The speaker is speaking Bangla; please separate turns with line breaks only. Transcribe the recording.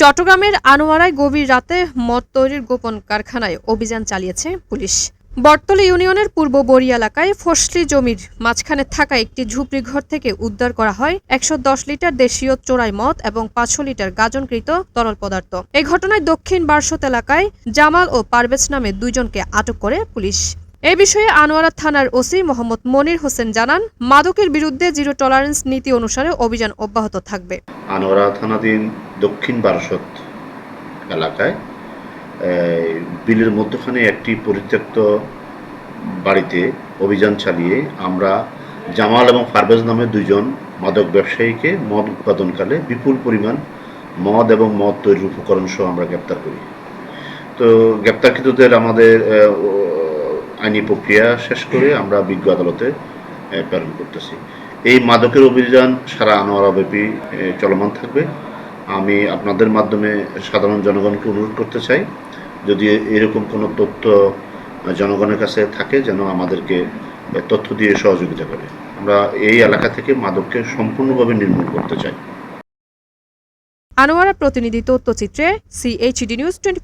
চট্টগ্রামের আনোয়ারায় গভীর রাতে মদ তৈরির গোপন কারখানায় অভিযান চালিয়েছে পুলিশ। বটতলী ইউনিয়নের পূর্ব বড়ি এলাকায় ফসলি জমির মাঝখানে থাকা একটি ঝুপড়ি ঘর থেকে উদ্ধার করা হয় একশো দশ লিটার দেশীয় চোরাই মদ এবং পাঁচশো লিটার গাজনকৃত তরল পদার্থ। এই ঘটনায় দক্ষিণ বারসত এলাকায় জামাল ও পারভেজ নামে দুইজনকে আটক করে পুলিশ। এ বিষয়ে আনোয়ারা থানার ওসি মোহাম্মদ মনির হোসেন জানান, মাদকের বিরুদ্ধে জিরো টলারেন্স নীতি অনুসারে অভিযান অব্যাহত থাকবে।
আনোয়ারা থানাধীন দক্ষিণ বারাসত এলাকায় বিলের মধ্যখানে একটি পরিত্যক্ত বাড়িতে অভিযান চালিয়ে আমরা জামাল এবং ফারবেজ নামে দুজন মাদক ব্যবসায়ীকে মদ উৎপাদনকালে বিপুল পরিমাণ মদ এবং মদ তৈরির উপকরণ সহ আমরা গ্রেপ্তার করি। তো গ্রেপ্তারকৃতদের আমাদের আইনি প্রক্রিয়া শেষ করে আমরা বিজ্ঞ আদালতে প্রেরণ করতেছি। এই মাদকের অভিযান সারা আনোয়ারাব্যাপী চলমান থাকবে। আমি আপনাদের মাধ্যমে সাধারণ জনগণকে অনুরোধ করতে চাই, যদি এরকম কোনো তথ্য জনগণের কাছে থাকে যেন আমাদেরকে তথ্য দিয়ে সহযোগিতা করে। আমরা এই এলাকা থেকে মাদককে সম্পূর্ণভাবে নির্মূল করতে চাই।
আনোয়ারা প্রতিনিধি তথ্যচিত্রে সিএইচডি নিউজ টোয়েন্টি